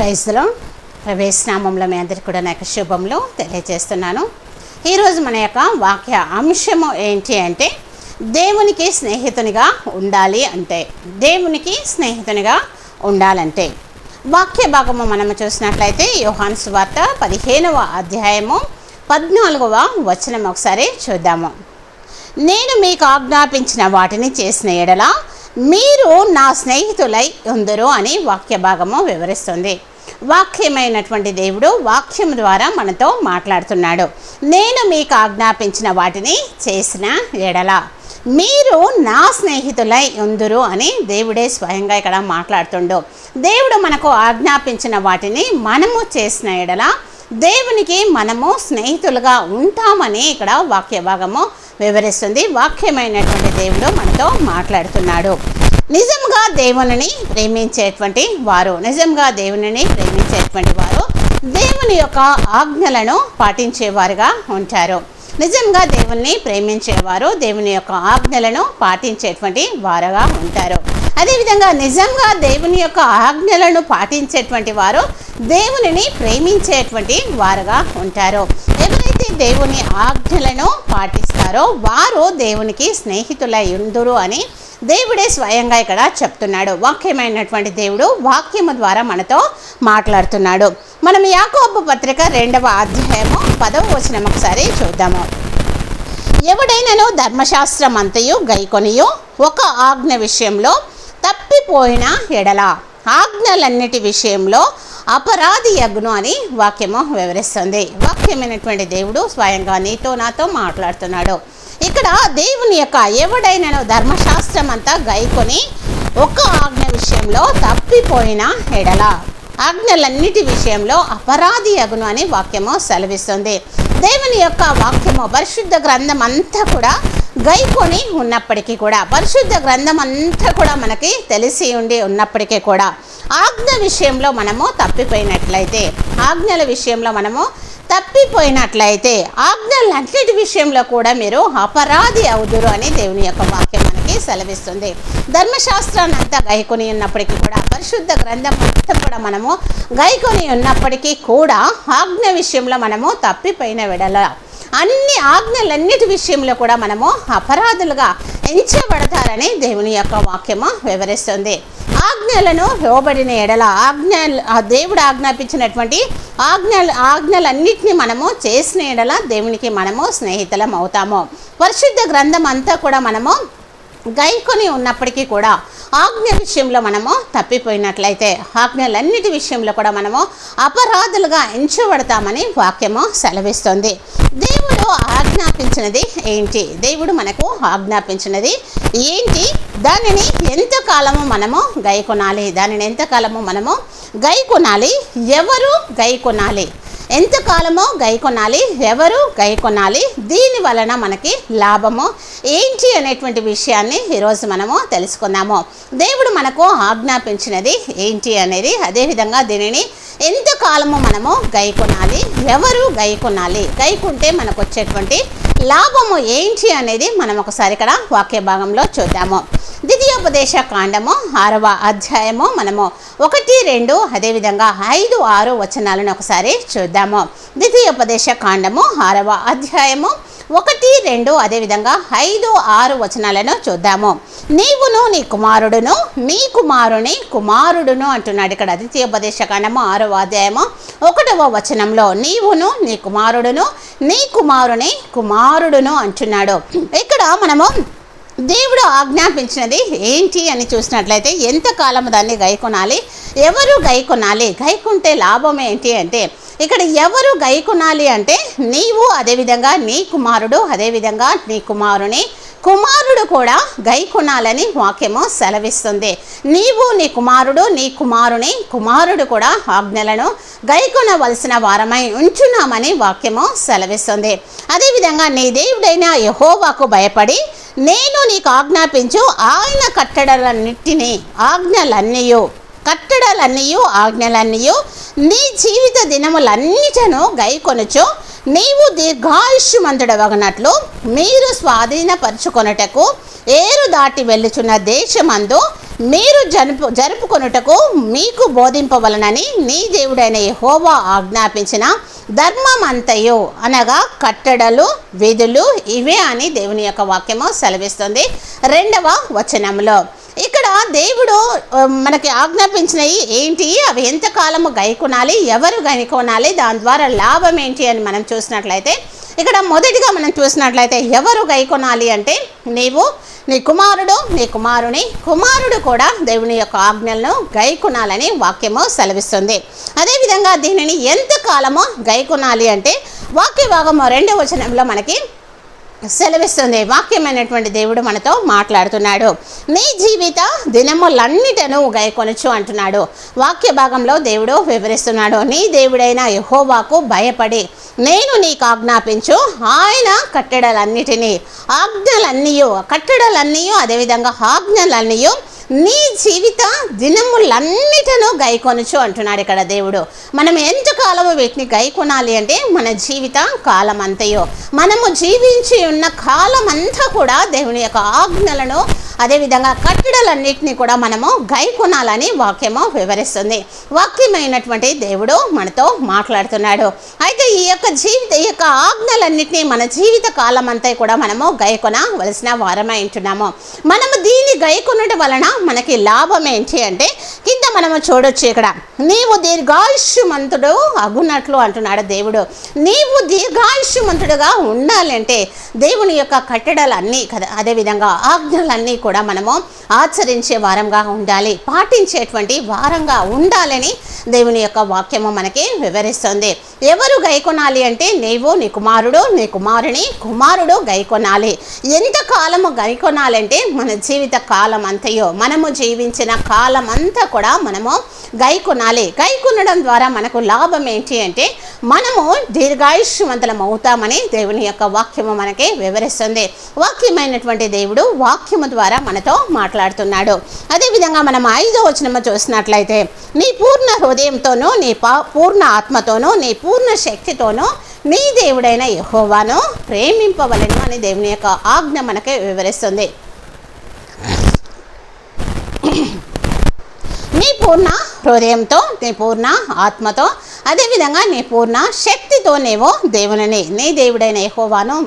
ప్రైజ్లో ప్రవేశనామంలో మీ అందరికీ కూడా నాకు శుభములు తెలియజేస్తున్నాను. ఈరోజు మన యొక్క వాక్య అంశము ఏంటి అంటే దేవునికి స్నేహితునిగా ఉండాలి అంటే దేవునికి స్నేహితునిగా ఉండాలంటే. వాక్య భాగము మనము చూసినట్లయితే యోహాన్ సువార్త పదిహేనవ అధ్యాయము పద్నాలుగవ వచనం ఒకసారి చూద్దాము. నేను మీకు ఆజ్ఞాపించిన వాటిని చేసిన ఎడల మీరు నా స్నేహితులై ఉందరు అని వాక్య భాగము వివరిస్తుంది. వాక్యమైనటువంటి దేవుడు వాక్యం ద్వారా మనతో మాట్లాడుతున్నాడు. నేను మీకు ఆజ్ఞాపించిన వాటిని చేసిన ఎడల. మీరు నా స్నేహితులై ఉందురు అని దేవుడే స్వయంగా ఇక్కడ మాట్లాడుతుండు. దేవుడు మనకు ఆజ్ఞాపించిన వాటిని మనము చేసిన ఎడల. దేవునికి మనము స్నేహితులుగా ఉంటామని ఇక్కడ వాక్య భాగము వివరిస్తుంది. వాక్యమైనటువంటి దేవుడు మనతో మాట్లాడుతున్నాడు. నిజంగా దేవునిని ప్రేమించేటువంటి వారు నిజంగా దేవునిని ప్రేమించేటువంటి వారు దేవుని యొక్క ఆజ్ఞలను పాటించేవారుగా ఉంటారు. నిజంగా దేవుణ్ణి ప్రేమించేవారు దేవుని యొక్క ఆజ్ఞలను పాటించేటువంటి వారుగా ఉంటారు. అదేవిధంగా నిజంగా దేవుని యొక్క ఆజ్ఞలను పాటించేటువంటి వారు దేవునిని ప్రేమించేటువంటి వారుగా ఉంటారు. ఎవరైతే దేవుని ఆజ్ఞలను పాటిస్తారో వారు దేవునికి స్నేహితులై ఉందురు అని దేవుడే స్వయంగా ఇక్కడ చెప్తున్నాడు. వాక్యమైనటువంటి దేవుడు వాక్యము ద్వారా మనతో మాట్లాడుతున్నాడు. మనం యాకోబు పత్రిక రెండవ అధ్యాయము పదవ వచనం ఒకసారి చూద్దాము. ఎవడైనను ధర్మశాస్త్రం అంతయు గైకొనియు ఒక ఆజ్ఞ విషయంలో తప్పిపోయిన ఎడల ఆజ్ఞలన్నిటి విషయంలో అపరాధి యజ్ఞం అని వాక్యము వివరిస్తుంది. వాక్యమైనటువంటి దేవుడు స్వయంగా నీతో నాతో మాట్లాడుతున్నాడు. ఇక్కడ దేవుని యొక్క ఎవడైనను ధర్మశాస్త్రం అంతా గైకొని ఒక ఆజ్ఞ విషయంలో తప్పిపోయిన ఎడల. ఆజ్ఞలన్నిటి విషయంలో అపరాధి అగును అని వాక్యము సెలవిస్తుంది. దేవుని యొక్క వాక్యము పరిశుద్ధ గ్రంథం అంతా కూడా గైకొని ఉన్నప్పటికీ కూడా పరిశుద్ధ గ్రంథం అంతా కూడా మనకి తెలిసి ఉండి ఉన్నప్పటికీ కూడా ఆజ్ఞ విషయంలో మనము తప్పిపోయినట్లయితే ఆజ్ఞల విషయంలో మనము తప్పిపోయినట్లయితే ఆజ్ఞలన్నిటి విషయంలో కూడా మీరు అపరాధి అవుదురు అని దేవుని యొక్క వాక్యం మనకి సెలవిస్తుంది. ధర్మశాస్త్రాన్ని అంతా గైకొని ఉన్నప్పటికీ కూడా పరిశుద్ధ గ్రంథం అంతా కూడా మనము గైకొని ఉన్నప్పటికీ కూడా ఆజ్ఞ విషయంలో మనము తప్పిపోయిన విడల అన్ని ఆజ్ఞలన్నిటి విషయంలో కూడా మనము అపరాధులుగా ఎంచబడతారని దేవుని యొక్క వాక్యము వివరిస్తుంది. ఆజ్ఞలను లోబడిన ఎడల ఆజ్ఞ ఆ దేవుడు ఆజ్ఞాపించినటువంటి ఆజ్ఞ ఆజ్ఞలన్నింటినీ మనము చేసిన ఎడల దేవునికి మనము స్నేహితులం అవుతాము. పరిశుద్ధ గ్రంథం అంతా కూడా మనము గైకొని ఉన్నప్పటికీ కూడా ఆజ్ఞ విషయంలో మనము తప్పిపోయినట్లయితే ఆజ్ఞలన్నిటి విషయంలో కూడా మనము అపరాధులుగా ఎంచబడతామని వాక్యము సెలవిస్తుంది. దేవుడు ఆజ్ఞాపించినది ఏంటి? దేవుడు మనకు ఆజ్ఞాపించినది ఏంటి? దానిని ఎంతకాలము మనము గైకొనాలి? దానిని ఎంతకాలము మనము గైకొనాలి? ఎవరు గైకొనాలి? ఎంతకాలమో గైకొనాలి ఎవరు గై కొనాలి దీని వలన మనకి లాభము. ఏంటి అనేటువంటి విషయాన్ని ఈరోజు మనము తెలుసుకుందాము. దేవుడు మనకు ఆజ్ఞాపించినది ఏంటి అనేది అదేవిధంగా దీనిని ఎంతకాలము మనము గై కొనాలి ఎవరు గై కొనాలి గైకుంటే మనకు వచ్చేటువంటి లాభము ఏంటి అనేది మనం ఒకసారి ఇక్కడ వాక్య భాగంలో చూద్దాము. ద్వితీయోపదేశ కాండము ఆరవ అధ్యాయము మనము ఒకటి రెండు అదేవిధంగా ఐదు ఆరు వచనాలను ఒకసారి చూద్దాము. ద్వితీయోపదేశ కాండము ఆరవ అధ్యాయము ఒకటి రెండు అదేవిధంగా ఐదు ఆరు వచనాలను చూద్దాము. నీవును నీ కుమారుడును నీ కుమారుని కుమారుడును అంటున్నాడు ఇక్కడ ద్వితీయోపదేశ కాండము ఆరవ అధ్యాయము ఒకటవ వచనంలో. నీవును నీ కుమారుడును నీ కుమారుని కుమారుడును అంటున్నాడు. ఇక్కడ మనము దేవుడు ఆజ్ఞాపించినది ఏంటి అని చూసినట్లయితే ఎంతకాలం దాన్ని గైకొనాలి? ఎవరు గైకొనాలి? గైకుంటే లాభం ఏంటి అంటే ఇక్కడ ఎవరు గైకొనాలి అంటే నీవు అదేవిధంగా నీ కుమారుడు అదేవిధంగా నీ కుమారుని కుమారుడు కూడా గైకొనాలని వాక్యము సెలవిస్తుంది. నీవు నీ కుమారుడు నీ కుమారుని కుమారుడు కూడా ఆజ్ఞలను గైకొనవలసిన వారమై ఉంచున్నామని వాక్యము సెలవిస్తుంది. అదేవిధంగా నీ దేవుడైన యహోవాకు భయపడి నేను నీకు ఆజ్ఞాపించు ఆయన కట్టడలన్నిటినీ ఆజ్ఞలన్నీయు కట్టడలన్నీయు ఆజ్ఞలన్నీయు నీ జీవిత దినములన్నిటను గైకొనుచు నీవు దీర్ఘాయుష్మంతుడవగనట్లు మీరు స్వాధీనపరుచుకొనుటకు ఏరు దాటి వెళ్ళుచున్న దేశమందు మీరు జరుపు జరుపుకొనుటకు మీకు బోధింపవలనని నీ దేవుడైన హోవా ఆజ్ఞాపించిన ధర్మం అంతయు అనగా కట్టడలు విధులు ఇవే అని దేవుని యొక్క వాక్యము సెలవిస్తుంది. రెండవ వచనంలో ఇక్కడ దేవుడు మనకి ఆజ్ఞాపించినవి ఏంటి? అవి ఎంతకాలము గైకొనాలి? ఎవరు గైకొనాలి? దాని ద్వారా లాభం ఏంటి అని మనం చూసినట్లయితే ఇక్కడ మొదటిగా మనం చూసినట్లయితే ఎవరు గైకొనాలి అంటే నీవు నీ కుమారుడు నీ కుమారుని కుమారుడు కూడా దేవుని యొక్క ఆజ్ఞలను గైకొనాలని వాక్యము సెలవిస్తుంది. అదేవిధంగా దీనిని ఎంత కాలమో గైకొనాలి అంటే వాక్య భాగము రెండవ వచనంలో మనకి సెలవిస్తుంది. వాక్యమైనటువంటి దేవుడు మనతో మాట్లాడుతున్నాడు. నీ జీవిత దినములన్నిటను గైకొనచ్చు అంటున్నాడు. వాక్య భాగంలో దేవుడు వివరిస్తున్నాడు. నీ దేవుడైన యహోవాకు భయపడి నేను నీకు ఆజ్ఞాపించు ఆయన కట్టడలన్నిటినీ ఆజ్ఞలన్నీయు కట్టడలన్నీయు అదేవిధంగా ఆజ్ఞలన్నీయు నీ జీవిత దినములన్నిటను గైకొనుచు అంటున్నాడు ఇక్కడ దేవుడు. మనం ఎంతకాలము వీటిని గైకొనాలి అంటే మన జీవిత కాలం అంతయో మనము జీవించి ఉన్న కాలం అంతా కూడా దేవుని యొక్క ఆజ్ఞలను అదేవిధంగా కట్టడలన్నింటినీ కూడా మనము గైకొనాలని వాక్యము వివరిస్తుంది. వాక్యమైనటువంటి దేవుడు మనతో మాట్లాడుతున్నాడు. అయితే ఈ యొక్క జీవిత ఈ యొక్క ఆజ్ఞలన్నింటినీ మన జీవిత కాలం అంతా కూడా మనము గైకొనవలసిన వారమై ఉంటున్నాము. మనము దీన్ని గైకొనడం వలన మనకి లాభం ఏంటి అంటే కింద మనము చూడొచ్చు ఇక్కడ నీవు దీర్ఘాయుష్యమంతుడు అగున్నట్లు అంటున్నాడు దేవుడు. నీవు దీర్ఘాయుష్యమంతుడుగా ఉండాలంటే దేవుని యొక్క కట్టడలన్నీ కదా అదేవిధంగా ఆజ్ఞలన్నీ కూడా కూడా మనము ఆచరించే వారంగా ఉండాలి పాటించేటువంటి వారంగా ఉండాలని దేవుని యొక్క వాక్యము మనకి వివరిస్తుంది. ఎవరు గైకొనాలి అంటే నీవు నీ కుమారుడు నీ కుమారుని కుమారుడు గైకొనాలి. ఎంత కాలము గైకొనాలంటే మన జీవిత కాలం అంతయో మనము జీవించిన కాలం అంతా కూడా మనము గైకొనాలి. గైకొనడం ద్వారా మనకు లాభం ఏంటి అంటే మనము దీర్ఘాయుష్యవంతులం అవుతామని దేవుని యొక్క వాక్యము మనకి వివరిస్తుంది. వాక్యమైనటువంటి దేవుడు వాక్యము ద్వారా మనతో మాట్లాడుతున్నాడు. అదేవిధంగా మనం ఐదో వచనము చూసినట్లయితే నీ పూర్ణ హృదయంతోనూ నీ పా పూర్ణ ఆత్మతోనూ నీ పూర్ణ శక్తితోనూ నీ దేవుడైన యహోవాను ప్రేమింపవలెను అని దేవుని యొక్క ఆజ్ఞ మనకి వివరిస్తుంది. నీ పూర్ణ హృదయంతో నీ పూర్ణ ఆత్మతో అదేవిధంగా నీ పూర్ణ శక్తితో నేవో దేవునిని. నీ దేవుడైన యెహోవాను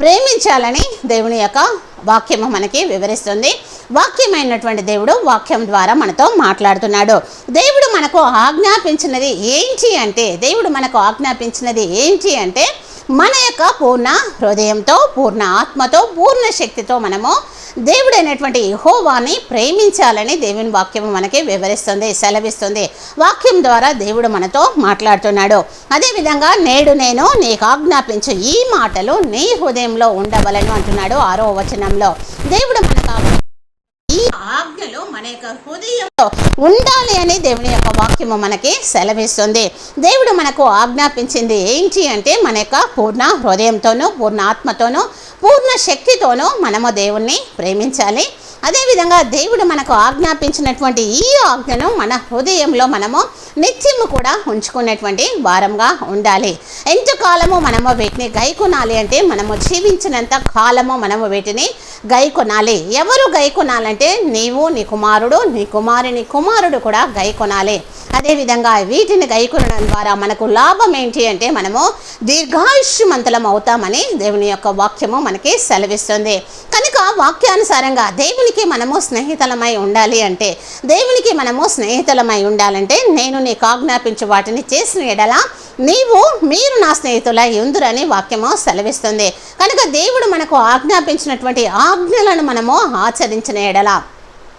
ప్రేమించాలని దేవుని యొక్క వాక్యము మనకి వివరిస్తుంది. వాక్యమైనటువంటి దేవుడు వాక్యం ద్వారా మనతో మాట్లాడుతున్నాడు. దేవుడు మనకు ఆజ్ఞాపించినది ఏంటి అంటే దేవుడు మనకు ఆజ్ఞాపించినది ఏంటి అంటే మన యొక్క పూర్ణ హృదయంతో పూర్ణ ఆత్మతో పూర్ణ శక్తితో మనము దేవుడైనటువంటి యహోవాని ప్రేమించాలని దేవుని వాక్యము మనకి వివరిస్తుంది సెలవిస్తుంది. వాక్యం ద్వారా దేవుడు మనతో మాట్లాడుతున్నాడు. అదేవిధంగా నేడు నేను నీకు ఆజ్ఞాపించు ఈ మాటలు నీ హృదయంలో ఉండవలను అంటున్నాడు ఆరో వచనంలో. దేవుడు మనకు ఈ ఆజ్ఞలు మన యొక్క హృదయంలో ఉండాలి అని దేవుని యొక్క వాక్యము మనకి సెలవిస్తుంది. దేవుడు మనకు ఆజ్ఞాపించింది ఏంటి అంటే మన యొక్క పూర్ణ హృదయంతోనూ పూర్ణ ఆత్మతోనూ పూర్ణ శక్తితోనూ మనము దేవుణ్ణి ప్రేమించాలి. అదేవిధంగా దేవుడు మనకు ఆజ్ఞాపించినటువంటి ఈ ఆజ్ఞను మన హృదయంలో మనము నిత్యము కూడా ఉంచుకున్నటువంటి వారంగా ఉండాలి. ఎంతకాలము మనము వీటిని గైకొనాలి అంటే మనము జీవించినంత కాలము మనము వీటిని గైకొనాలి. ఎవరు గైకొనాలంటే నీవు నీ కుమారుడు నీ కుమారుని కుమారుడు కూడా గైకొనాలి. అదేవిధంగా వీటిని గైకొనడం ద్వారా మనకు లాభం ఏంటి అంటే మనము దీర్ఘాయుష్యమంతలం అవుతామని దేవుని యొక్క వాక్యము మనకి సెలవిస్తుంది. కనుక వాక్యానుసారంగా దేవునికి మనము స్నేహితులమై ఉండాలి అంటే దేవునికి మనము స్నేహితులమై ఉండాలంటే నేను నీకు ఆజ్ఞాపించు వాటిని చేసిన ఎడల నీవు మీరు నా స్నేహితుల ఎందురని వాక్యము సెలవిస్తుంది. కనుక దేవుడు మనకు ఆజ్ఞాపించినటువంటి ఆజ్ఞలను మనము ఆచరించిన ఎడల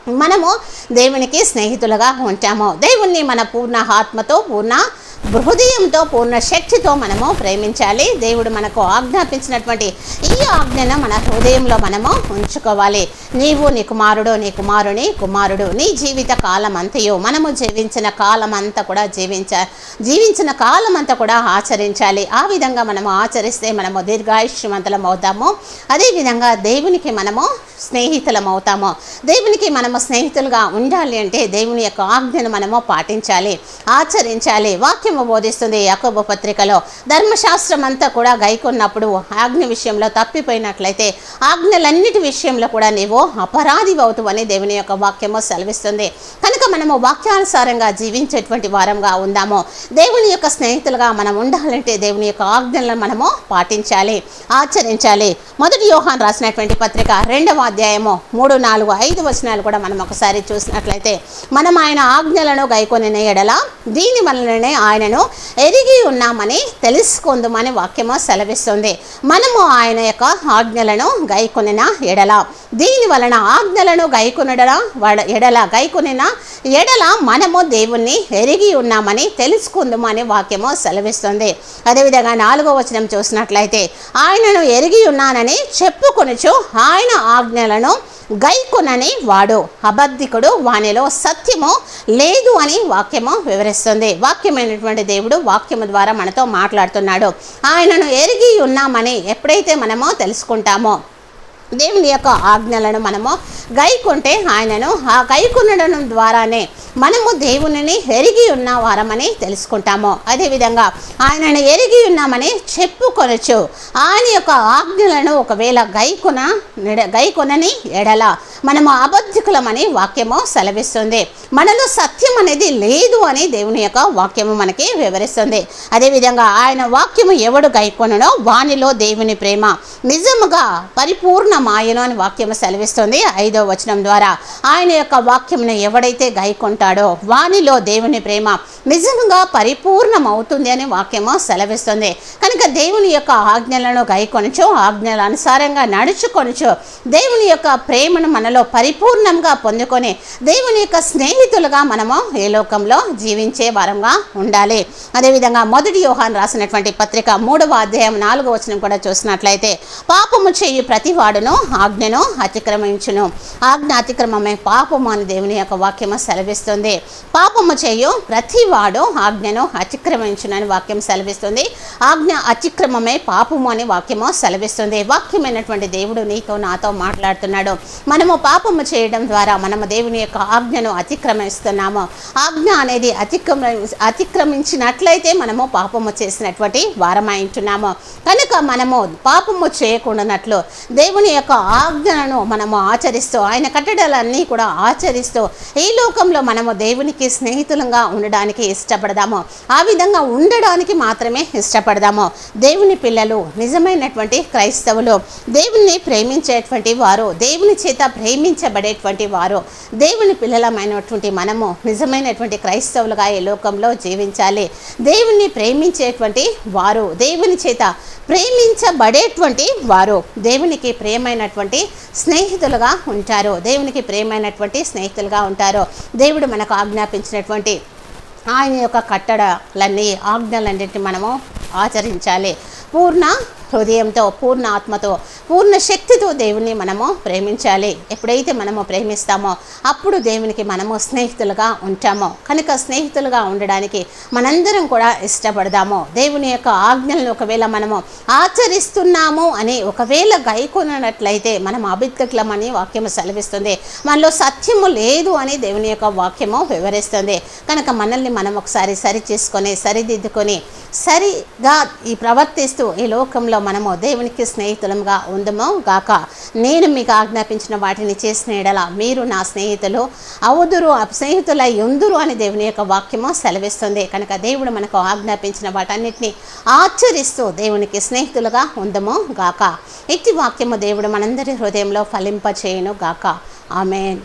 మనము దేవునికి స్నేహితులుగా ఉంటాము. దేవుణ్ణి మన పూర్ణ ఆత్మతో పూర్ణ హృదయంతో పూర్ణ శక్తితో మనము ప్రేమించాలి. దేవుడు మనకు ఆజ్ఞాపించినటువంటి ఈ ఆజ్ఞను మన హృదయంలో మనము ఉంచుకోవాలి. నీవు నీ కుమారుడు నీ కుమారుని కుమారుడు నీ జీవిత కాలం అంతయో మనము జీవించిన కాలం అంతా కూడా జీవించ జీవించిన కాలం అంతా కూడా ఆచరించాలి. ఆ విధంగా మనము ఆచరిస్తే మనము దీర్ఘాయుష్యవంతులం అవుతాము. అదేవిధంగా దేవునికి మనము స్నేహితులం అవుతాము. దేవునికి మనము స్నేహితులుగా ఉండాలి అంటే దేవుని యొక్క ఆజ్ఞను మనము పాటించాలి ఆచరించాలి వాక్యం వాక్యము బోధిస్తుంది యాకోబు పత్రికలో. ధర్మశాస్త్రం అంతా కూడా గైకొన్నప్పుడు ఆజ్ఞ విషయంలో తప్పిపోయినట్లయితే ఆజ్ఞలన్నిటి విషయంలో కూడా నీవు అపరాధి అవుతావని దేవుని యొక్క వాక్యము సెలవిస్తుంది. కనుక మనము వాక్యానుసారంగా జీవించేటువంటి వారంగా ఉందాము. దేవుని యొక్క స్నేహితులుగా మనం ఉండాలంటే దేవుని యొక్క ఆజ్ఞలను మనము పాటించాలి ఆచరించాలి. మొదటి యోహాన్ రాసినటువంటి పత్రిక రెండవ అధ్యాయము మూడు నాలుగు ఐదు వచనాలు కూడా మనం ఒకసారి చూసినట్లయితే మనం ఆయన ఆజ్ఞలను గైకొని ఎడల దీని వలననే ఆయనను ఎరిగి ఉన్నామని తెలుసుకుందామని వాక్యము సెలవిస్తుంది. మనము ఆయన యొక్క ఆజ్ఞలను గైకొనిన ఎడల. దీని వలన ఆజ్ఞలను గైకొనడల వడ ఎడల గైకొనిన ఎడల మనము దేవుణ్ణి ఎరిగి ఉన్నామని తెలుసుకుందామని వాక్యము సెలవిస్తుంది. అదేవిధంగా నాలుగో వచనం చూసినట్లయితే ఆయనను ఎరిగి ఉన్నానని చెప్పుకొనుచు ఆయన ఆజ్ఞలను గైకొనని వాడు. అబద్ధికుడు వానిలో సత్యము లేదు అని వాక్యము వివరిస్తుంది. వాక్యమైనటువంటి దేవుడు వాక్యము ద్వారా మనతో మాట్లాడుతున్నాడు. ఆయనను ఎరిగి ఉన్నామని ఎప్పుడైతే మనమో తెలుసుకుంటామో దేవుని యొక్క ఆజ్ఞలను మనము గైకుంటే ఆయనను ఆ గైకొనడం ద్వారానే మనము దేవునిని ఎరిగి ఉన్న వారమని తెలుసుకుంటాము. అదేవిధంగా ఆయనను ఎరిగి ఉన్నామని చెప్పుకొనొచ్చు. ఆయన యొక్క ఆజ్ఞలను ఒకవేళ గైకొన గైకొనని ఎడల మనము అబద్ధికులమని వాక్యము సెలవిస్తుంది. మనలో సత్యం అనేది లేదు అని దేవుని యొక్క వాక్యము మనకి వివరిస్తుంది. అదేవిధంగా ఆయన వాక్యము ఎవడు గైకొనడో వానిలో దేవుని ప్రేమ నిజముగా పరిపూర్ణ మాయను అని వాక్యము సెలవిస్తుంది. ఐదో వచనం ద్వారా ఆయన యొక్క వాక్యమును ఎవడైతే గైకొంటాడో వానిలో దేవుని ప్రేమ నిజంగా పరిపూర్ణం అవుతుంది అని వాక్యము సెలవిస్తుంది. కనుక దేవుని యొక్క ఆజ్ఞలను గైకొనచు ఆజ్ఞల అనుసారంగా నడుచుకొనచు దేవుని యొక్క ప్రేమను మనలో పరిపూర్ణంగా పొందుకొని దేవుని యొక్క స్నేహితులుగా మనము ఏ లోకంలో జీవించే వారంగా ఉండాలి. అదేవిధంగా మొదటి యోహాన్ రాసినటువంటి పత్రిక మూడవ అధ్యాయం నాలుగో వచనం కూడా చూసినట్లయితే పాపము చేయు ప్రతి వాడును ఆజ్ఞను అతిక్రమించును. ఆజ్ఞ అతిక్రమమే పాపము అని దేవుని యొక్క వాక్యము సెలవిస్తుంది. పాపము చేయు ప్రతి వాడు ఆజ్ఞను అతిక్రమించునని వాక్యం సెలవిస్తుంది. ఆజ్ఞ అతిక్రమమే పాపము అని వాక్యము సెలవిస్తుంది. వాక్యమైనటువంటి దేవుడు నీతో నాతో మాట్లాడుతున్నాడు. మనము పాపము చేయడం ద్వారా మనము దేవుని యొక్క ఆజ్ఞను అతిక్రమిస్తున్నాము. ఆజ్ఞ అనేది అతిక్రమ అతిక్రమించినట్లయితే మనము పాపము చేసినటువంటి వారమాయించున్నాము కనుక మనము పాపము చేయకుండానట్లు దేవుని యొక్క ఆజ్ఞలను మనము ఆచరిస్తూ ఆయన కట్టడాలన్నీ కూడా ఆచరిస్తూ ఈ లోకంలో మనం మనము దేవునికి స్నేహితులంగా ఉండడానికి ఇష్టపడదాము. ఆ విధంగా ఉండడానికి మాత్రమే ఇష్టపడదాము. దేవుని పిల్లలు నిజమైనటువంటి క్రైస్తవులు దేవుని ప్రేమించేటువంటి వారు దేవుని చేత ప్రేమించబడేటువంటి వారు దేవుని పిల్లలమైనటువంటి మనము నిజమైనటువంటి క్రైస్తవులుగా ఈ లోకంలో జీవించాలి. దేవుని ప్రేమించేటువంటి వారు దేవుని చేత ప్రేమించబడేటువంటి వారు దేవునికి ప్రియమైనటువంటి స్నేహితులుగా ఉంటారు. దేవునికి ప్రియమైనటువంటి స్నేహితులుగా ఉంటారు. దేవుడు మనకు ఆజ్ఞాపించినటువంటి ఆయన యొక్క కట్టడలన్నీ ఆజ్ఞలన్నింటినీ మనము ఆచరించాలి. పూర్ణ హృదయంతో పూర్ణ ఆత్మతో పూర్ణ శక్తితో దేవుని మనము ప్రేమించాలి. ఎప్పుడైతే మనము ప్రేమిస్తామో అప్పుడు దేవునికి మనము స్నేహితులుగా ఉంటామో. కనుక స్నేహితులుగా ఉండడానికి మనందరం కూడా ఇష్టపడదాము. దేవుని యొక్క ఆజ్ఞలను ఒకవేళ మనము ఆచరిస్తున్నాము అని ఒకవేళ గైకొనట్లయితే మనం అభిజ్ఞకులమని వాక్యము సెలవిస్తుంది. మనలో సత్యము లేదు అని దేవుని యొక్క వాక్యము వివరిస్తుంది. కనుక మనల్ని మనం ఒకసారి సరి చేసుకొని సరిదిద్దుకొని సరిగా ఈ ప్రవర్తిస్తూ ఈ లోకంలో మనము దేవునికి స్నేహితులముగా ఉందమో గాక. నేను మీకు ఆజ్ఞాపించిన వాటిని చేసిన ఎడల మీరు నా స్నేహితులు అవుదురు స్నేహితులై ఉందురు అని దేవుని యొక్క వాక్యము సెలవిస్తుంది. కనుక దేవుడు మనకు ఆజ్ఞాపించిన వాటన్నిటిని ఆచరిస్తూ దేవునికి స్నేహితులుగా ఉందమో గాక. ఇట్టి వాక్యము దేవుడు మనందరి హృదయంలో ఫలింపచేయును గాక. ఆమెన్.